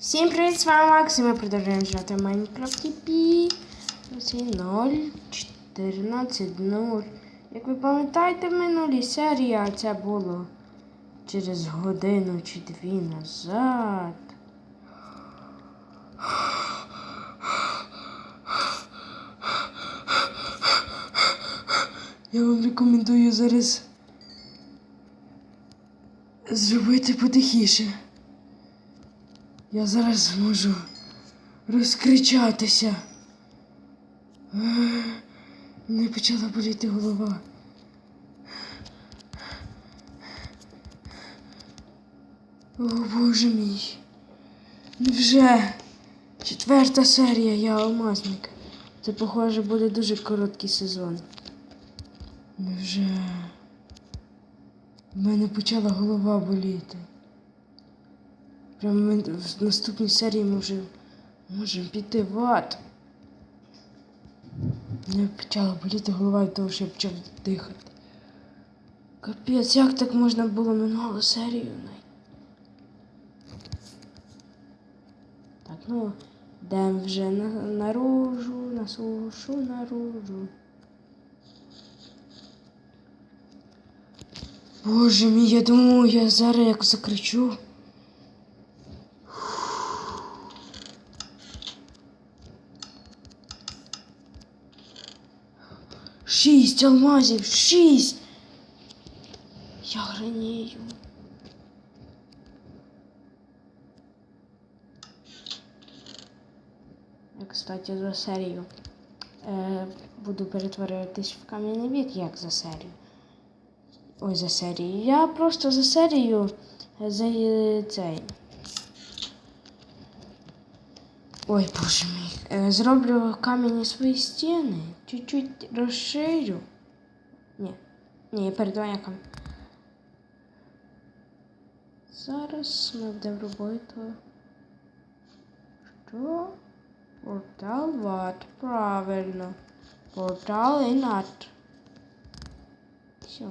Всім привіт, з вами Макс, і ми продовжуємо грати в Майнкрафті Пі. 0.14.0. Як ви пам'ятаєте, в минулій серії, а це було через годину чи дві назад. Я вам рекомендую зараз зробити потихіше. Я зараз зможу розкричатися. Мене почала боліти голова. О, боже мій. Невже? Четверта серія, я алмазник. Це, похоже, буде дуже короткий сезон. Невже? В мене почала голова боліти. Прямо в наступній серії ми вже можемо піти в ад. Мене почала боліти голова від того, що я почав дихати. Капець, як так можна було минулу серію? Так, ну, йдемо вже на, наружу, на сушу, наружу. Боже мій, я думаю, я зараз як закричу. Шість алмазів, шість. Я гранію. Кстати, за серію е, буду перетворюватись в кам'яний вік, як за серію. Ой, за серію. Я просто за серію за е, цей. Ой, боже мій. Е, Зроблю кам'яні свої стіни. Чуть-чуть розширю. Ні. Ні, перед вами Зараз ми будемо робити. Що? Портал ват. Правильно. Портал інат. Все.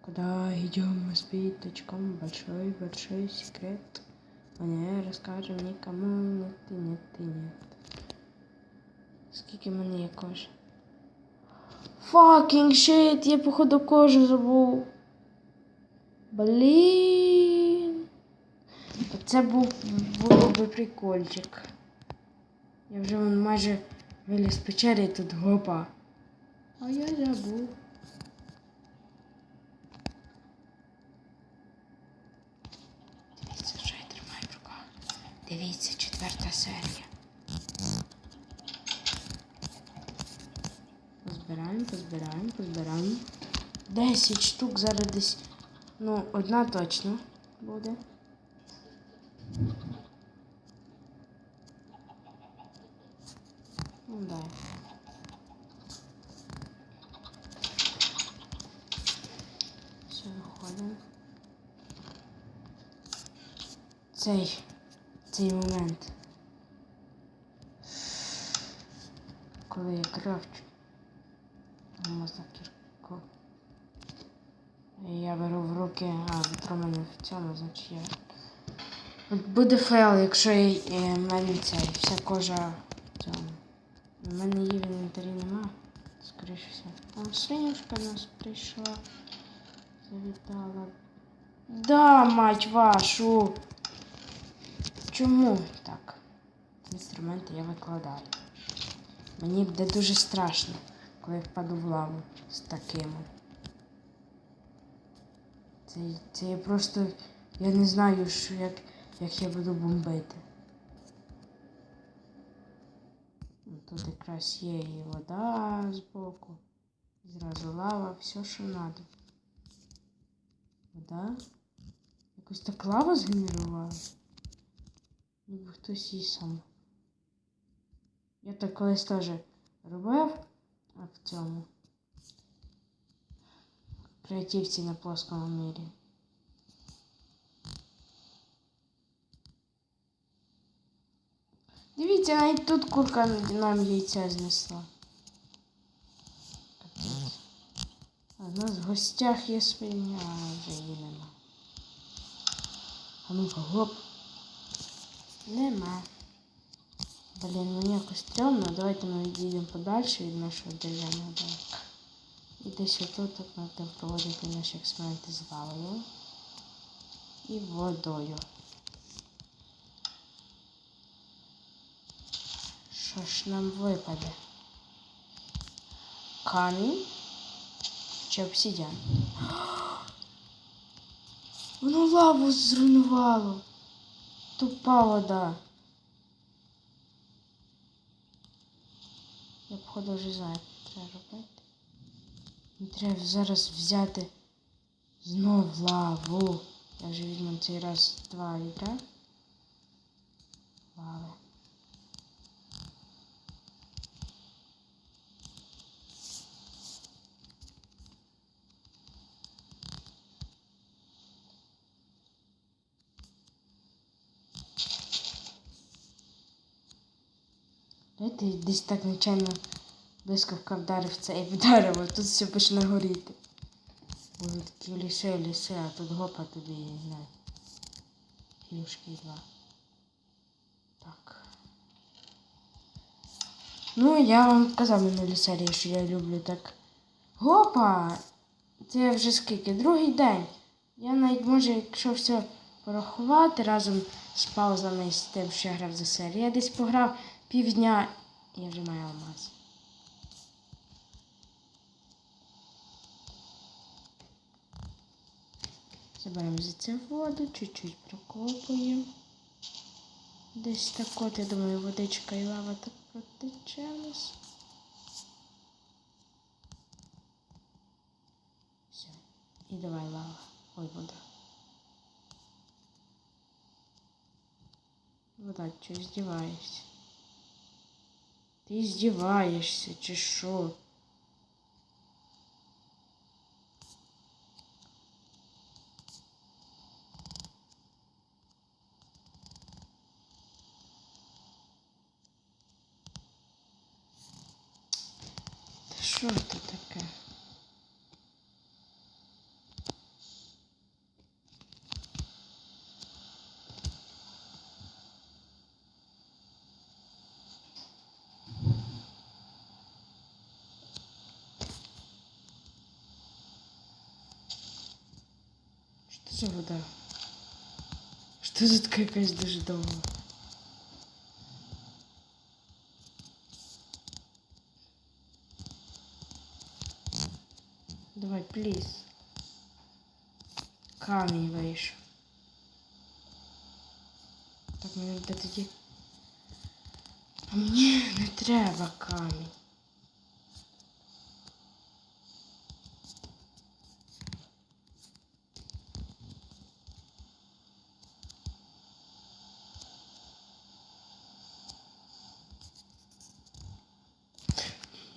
Куда идем с биточком? Большой-большой секрет. Мне расскажем никому. Нет, и нет, и нет. Скільки в мене є кожи? Fucking shit, я походу кожу забув. Блін. Це був було би прикольчик. Я вже вон майже виліз з печери і тут гопа. А я забув. Дивіться, що я тримаю в руках. Дивіться, четверта серія. Позбираємо, позбираємо, позбираємо. 10 штук зараз десь. Ну, одна точно буде. Ну, дай. Все, виходимо. Цей, цей момент. Коли я крафчу. Можна кірку. Я беру в руки, а вітро мене в цьому, значить я. Буде фейл, якщо я, мене цей, вся кожа в цьому. У мене її в інвентарі нема. Скоріше все. Там свинюшка нас прийшла. Завітала. Да, мать вашу. Чому так? Інструменти я викладаю. Мені буде дуже страшно, коли я впаду в лаву з такими. Це, це я просто. Я не знаю, що як, як я буду бомбити. Тут якраз є і вода збоку. Зразу лава, все, що треба. Вода. Якось так лава згенерувала. Ніби хтось її сам. Я так колись теж робив в цьому. Креативці на плоскому мірі. Дивіться, навіть тут курка нам яйця знесла. А в нас в гостях є свиня, а вже її нема. А ну-ка, гоп. Нема. Блін, мені якось стрьомно. Давайте ми відійдемо подальше від нашого дерев'яного домика. І десь отут от ми будемо проводити наші експерименти з лавою і водою. Що ж нам випаде? Камінь чи обсидіан? Воно лаву зруйнувало. Тупа вода. Я походу вже знаю, що треба робити. Мені треба зараз взяти знов лаву. Я вже візьму цей раз два літра. Лави. Знаєте, десь так нечайно блискавка вдарив це і дерево, тут все почне горіти. Були такі ліси, ліси, а тут гопа тобі на юшки два. Так. Ну, я вам казав минулій серії, що я люблю так. Гопа! Це вже скільки? Другий день. Я навіть може, якщо все порахувати разом з паузами з тим, що я грав за серію. Я десь пограв півдня я вже маю алмаз. Заберемо звідси воду, чуть-чуть прокопуємо. Десь так от, я думаю, водичка і лава так нас. Все. І давай лава. Ой, вода. Вода, что издеваешься? Ты издеваешься, чи що? Та що це? Що за вода? Що за така якась дуже довга? Давай, пліз. Камінь вийшов. Так, мені буде тоді. А мені не треба камінь.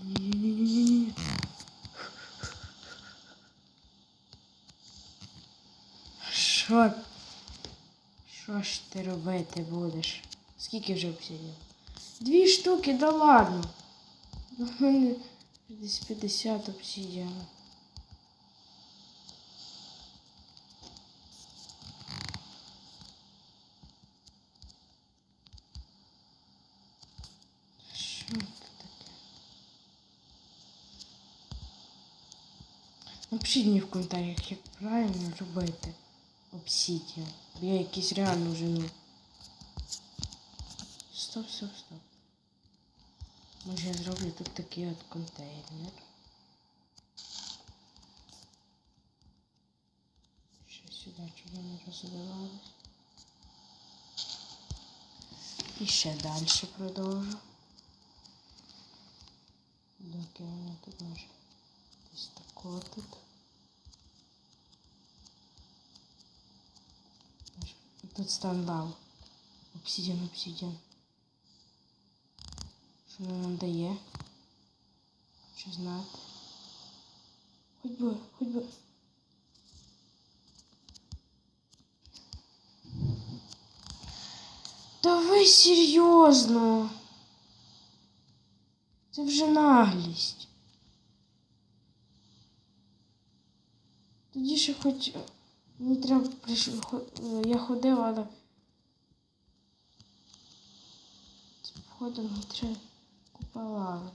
Ні-ні-ні-ні-ні. Що? Що ж ти робити будеш? Скільки вже обсидів? Дві штуки, да ладно. У мене десь 50 обсидіану. Що це таке? Напишіть мені в коментарях, як правильно робити обсидіан. Бо я якийсь реально вже ну. Стоп, стоп, стоп. Може я зроблю тут такий от контейнер. Ще сюди, щоб вони розвивались. І ще далі продовжу. Доки воно тут може десь тако тут. Тут стан лав. Обсидіан, обсидіан. Що воно нам дає? Що знати? Хоч би, хоч би. Та ви серйозно? Це вже наглість. Тоді ще хоч мені треба приш... е, я ходила, але походу мені треба купа лави.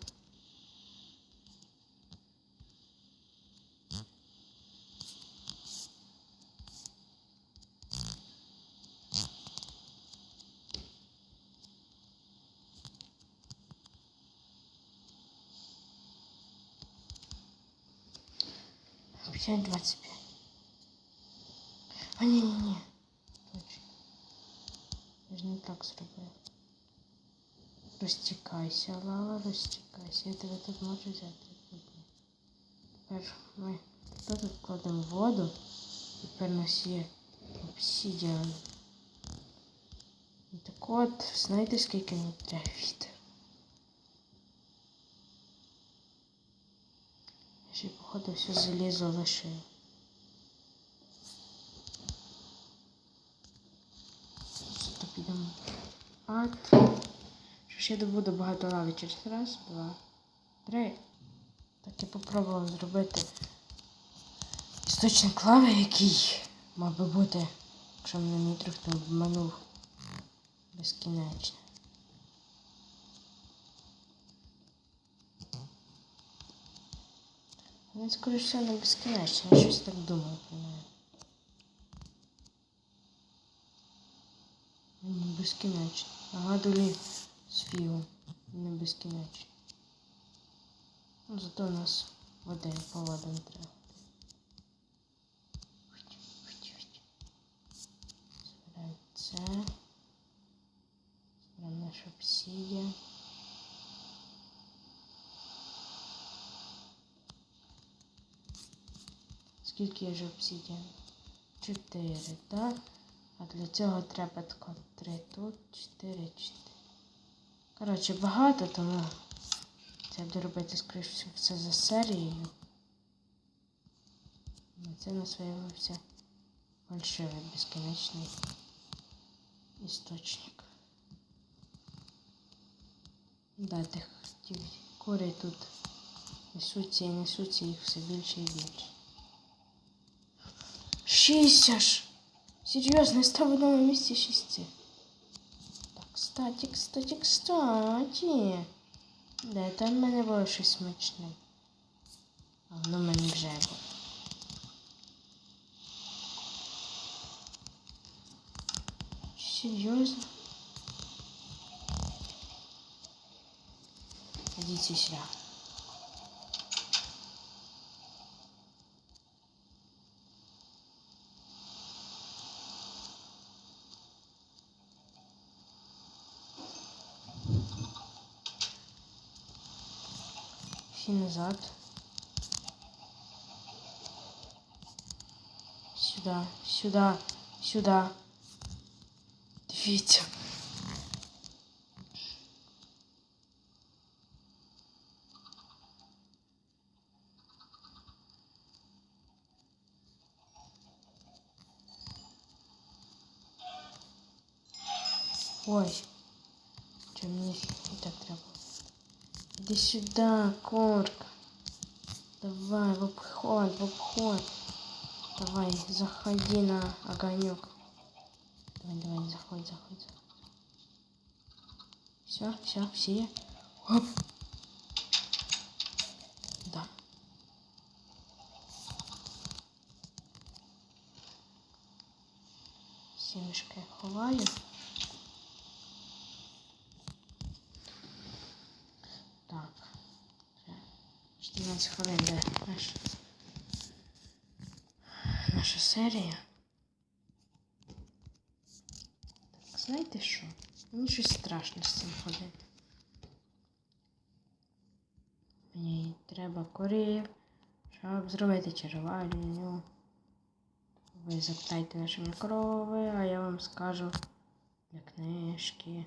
П'ять двадцять п'ять. А ні, ні, ні. Точно. Я ж не так зробив. Розтікайся, лава, розтікайся. Я тебе тут можу взяти. Тепер ми тут кладемо воду. Тепер у нас є обсідіан. Так от, знаєте, скільки мені треба вітер? Ще, походу, все залізо лишив. Просто підемо. От. Я добуду багато лави через раз, два, три. Так я попробував зробити істочник лави, який мав би бути, якщо мене мій друг не обманув безкінечно. Він, скоріше всього, не безкінечно, я щось так думаю про неї. Не безкінечно. Ага, долі фігу. Не безкінечно. Ну, зато у нас води по водам треба. Збираємо це. Збираємо наш обсідіан. Скільки є ж обсідіан? Чотири, так? А для цього треба тако три тут, чотири, чотири. Коротше, багато, тому це буду робити, скоріш всього, все за серією. Ну, Це на виявився фальшивий безкінечний істочник. Да, тих кури тут несуться і несуться їх все більше і більше. Шість аж! Серйозно, я став в одному місці шісті. Кстати, кстати, кстати. Де там в мене було щось смачне? А воно в мене вже було. Серйозно? Ідіть сюди. Всі назад. Сюда, сюда, сюда. Дивіться. Ой. Что мне так треба? Иди сюда, корка. Давай, в обход, в обход. Давай, заходи на огонек. Давай, давай, заходи, заходи. Все, все, все. Оп. 14 хвилин де наша, наша серія. Так, знаєте що? Мені щось страшно з цим ходити. Мені треба корів, щоб зробити червальню. Ви запитайте наші мікрови, а я вам скажу для книжки.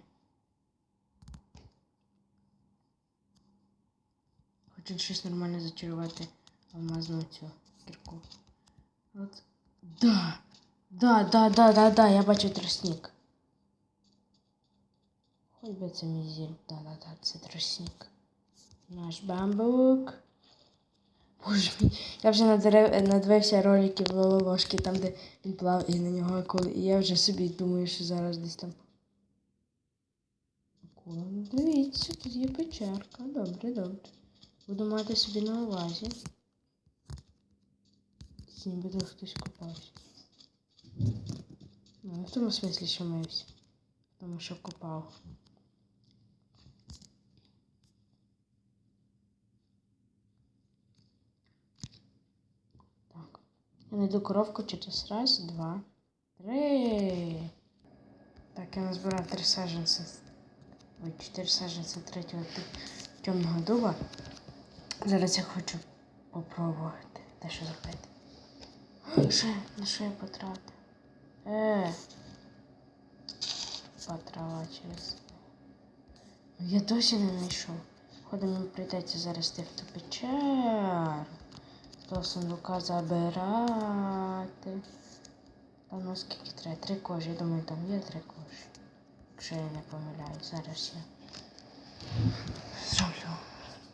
Хочу щось нормально зачарувати алмазну цю кірку. От. Да! Да, да, да, да, да, я бачу тростник. Хоч би це мізіль. Да, да, да, це тростник. Наш бамбук. Боже мій, я вже надирив, надивився роликів Лололошки, там, де він плав і на нього акули. І я вже собі думаю, що зараз десь там. О, дивіться, тут є печерка. Добре, добре. Буду мати собі на увазі. Ніби хтось купався. Ну, не в тому смислі, що мився. Тому що купав. Так. Я найду коровку через раз, два, три. Так, я назбирав три саджанці. Ой, чотири саджанці третього темного дуба. Зараз я хочу попробувати те, що зробити. Що, на що я потратив? Е. Потрава через. Я досі не знайшов. Походу мені прийдеться зараз в ту печеру. З того сундука забирати. Там ну скільки треба? Три кожі. Я думаю, там є три кожі. Якщо я не помиляюсь, зараз я зроблю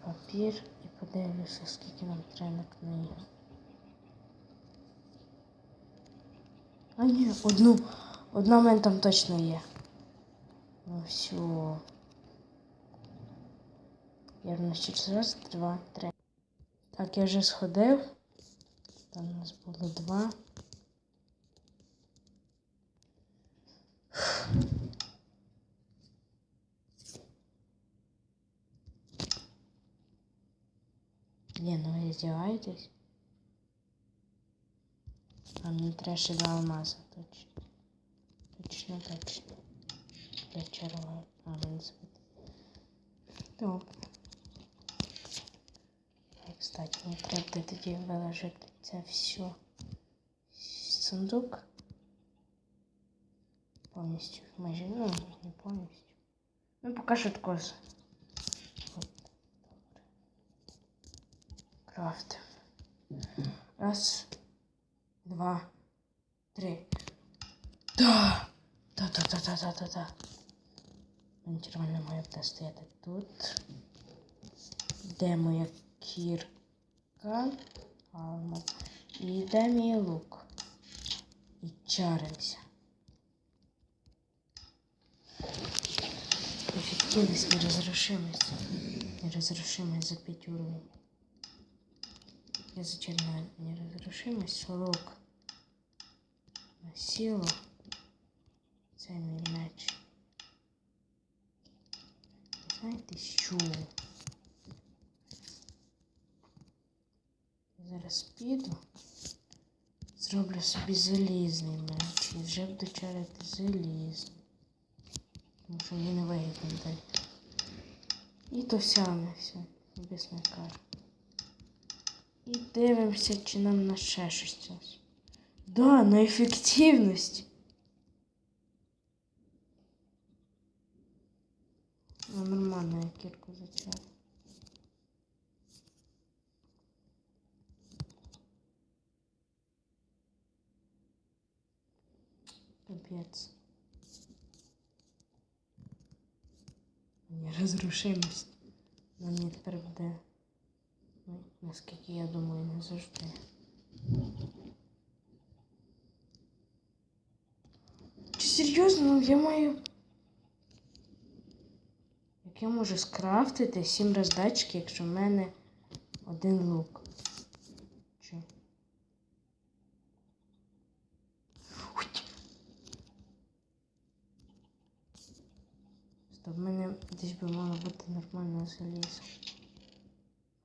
папір і подивлюся, скільки нам треба на книгу. А ні, одну. Одна в мене там точно є. Ну все. Я значить раз, два, три. Так, я вже сходив. Там у нас було два. Ні, ну ви здіваєтесь? А мені треба ще два алмази, точно. Точно, точно. Для чарова. А, мене збити. Добре. І, кстати, мені треба буде тоді виложити це все. в Сундук. Повністю. Майже, ну, не повністю. Ну, поки що тако. з- От, добре. Крафт. Раз, два, три. Да! Да. Мені червона має буде стояти тут. Де моя кірка? Алмаз. І де мій лук? І чаримося. Эффективность неразрушимость. Неразрушимость за 5 уровней. Я неразрушимость, лук. На силу. Меч. Знаєте що? Зараз піду. Зроблю собі залізний меч. І вже буду чарити залізний. Тому що мені не вигідно дати. І то сяне все. Без кар. І дивимося, чи нам на ще щось. Да, на ефективність. Ну, нормально я кірку зачав. Капець. Неразрушимость. На мені тепер буде. Ну, наскільки я думаю, не завжди. Чи серйозно? Ну, я маю. Як я можу скрафтити сім роздачки, якщо в мене один лук? Чи? Стоп, в мене десь би мало бути нормальне залізо.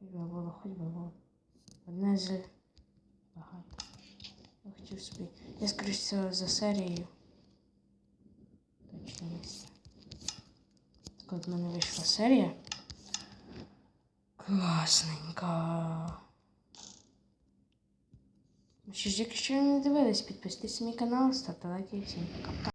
Хоч би було, хоч би було. Одне з багато. Я хотів собі. Я скоріш за серією. Точно місце. Так от в мене вийшла серія. Класненька. Що ж, якщо не дивились, підписуйтесь на мій канал, ставте лайки і всім пока.